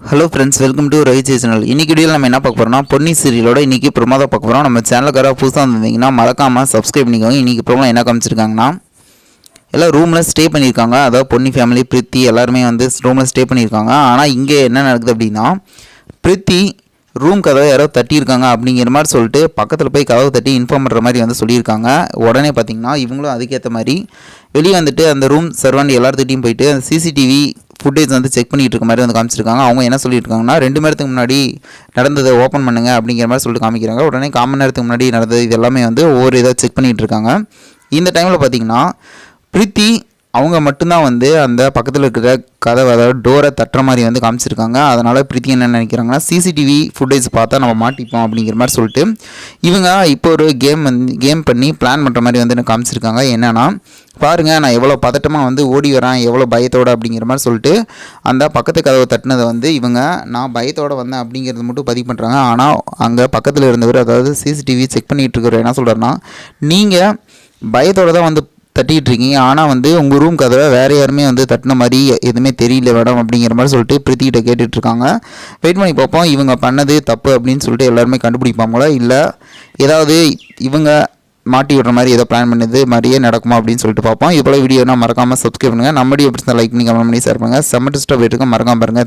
Hello friends welcome to Ravi channel இன்றைக்கி வீடியோவில் நம்ம என்ன பார்க்க போகிறோம்னா பொன்னி சீரியலோட இன்றைக்கி ப்ரோமோ பார்க்க போகிறோம் நம்ம சேனலுக்காராக புதுசாக வந்திருந்தீங்கன்னா மறக்காமல் சப்ஸ்கிரைப் பண்ணிக்கோங்க. இன்றைக்கி ப்ரோமோ என்ன காமிச்சிருக்காங்கன்னா எல்லாம் ரூமில் ஸ்டே பண்ணியிருக்காங்க. அதாவது பொன்னி ஃபேமிலி பிரித்தி எல்லாருமே வந்து ரூமில் ஸ்டே பண்ணியிருக்காங்க. ஆனால் இங்கே என்ன நடக்குது அப்படின்னா பிரித்தி ரூம் கதவை யாரோ தட்டியிருக்காங்க அப்படிங்கிற மாதிரி சொல்லிட்டு பக்கத்தில் போய் கதவை தட்டி இன்ஃபார்ம் பண்ணுற மாதிரி வந்து சொல்லியிருக்காங்க. உடனே பார்த்திங்கன்னா இவங்களும் அதுக்கேற்ற மாதிரி வெளியே வந்துட்டு அந்த ரூம் சர்வண்ட் எல்லாத்துட்டையும் போயிட்டு அந்த சிசிடிவி ஃபுட்டேஜ் வந்து செக் பண்ணிகிட்டு இருக்க மாதிரி வந்து காமிச்சிருக்காங்க. அவங்க என்ன சொல்லியிருக்காங்கன்னா ரெண்டு மணி நேரத்துக்கு முன்னாடி நடந்ததை ஓப்பன் பண்ணுங்க அப்படிங்கிற மாதிரி சொல்லிட்டு காமிக்கிறாங்க. உடனே காமன் நேரத்துக்கு முன்னாடி நடந்தது இது எல்லாமே வந்து ஒவ்வொரு இதாக செக் பண்ணிகிட்டு இருக்காங்க. இந்த டைமில் பார்த்தீங்கன்னா பிரீத்தி அவங்க மட்டும்தான் வந்து அந்த பக்கத்தில் இருக்கிற கதவை அதாவது டோரை தட்டுற மாதிரி வந்து காமிச்சிருக்காங்க. அதனால் பிரீத்தி என்ன நினைக்கிறாங்கன்னா சிசிடிவி ஃபுட்டேஜ் பார்த்தா நம்ம மாட்டிப்போம் அப்படிங்கிற மாதிரி சொல்லிட்டு இவங்க இப்போ ஒரு கேம் வந்து கேம் பண்ணி பிளான் பண்ணுற மாதிரி வந்து எனக்கு காமிச்சிருக்காங்க என்னென்னா பாருங்கள் நான் எவ்வளோ பதட்டமாக வந்து ஓடி வரேன் எவ்வளோ பயத்தோட அப்படிங்கிற மாதிரி சொல்லிட்டு அந்த பக்கத்து கதவை தட்டினதை வந்து இவங்க நான் பயத்தோடு வந்தேன் அப்படிங்கிறது மட்டும் பதிவு பண்ணுறாங்க ஆனால் அங்கே பக்கத்தில் இருந்தவர் அதாவது சிசிடிவி செக் பண்ணிகிட்டு இருக்கிறவர் என்ன சொல்கிறாருன்னா நீங்கள் பயத்தோடு தான் வந்து தட்டிகிட்டு இருக்கீங்க ஆனால் வந்து உங்கள் ரூம் கதவை வேறு யாருமே வந்து தட்டின மாதிரி எதுவுமே தெரியல மேடம் அப்படிங்கிற மாதிரி சொல்லிட்டு பிரீத்திகிட்ட கேட்டுட்டு இருக்காங்க வெயிட் பண்ணி பார்ப்போம். இவங்க பண்ணது தப்பு அப்படின்னு சொல்லிட்டு எல்லாருமே கண்டுபிடிப்பாங்களா? இல்லை ஏதாவது இவங்க மாட்டி விடுற மாதிரி ஏதோ பிளான் பண்ணது மாதிரியே நடக்குமா அப்படின்னு சொல்லிட்டு பார்ப்போம். இது வீடியோனா மறக்காமல் சப்ஸ்கிரைப் பண்ணுங்கள் நம்ம எப்படி லைக் பண்ணி கமெண்ட் பண்ணி ஷேர் பண்ணுங்கள் செம்ம டிஸ்டர்ப் மறக்காம பாருங்கள்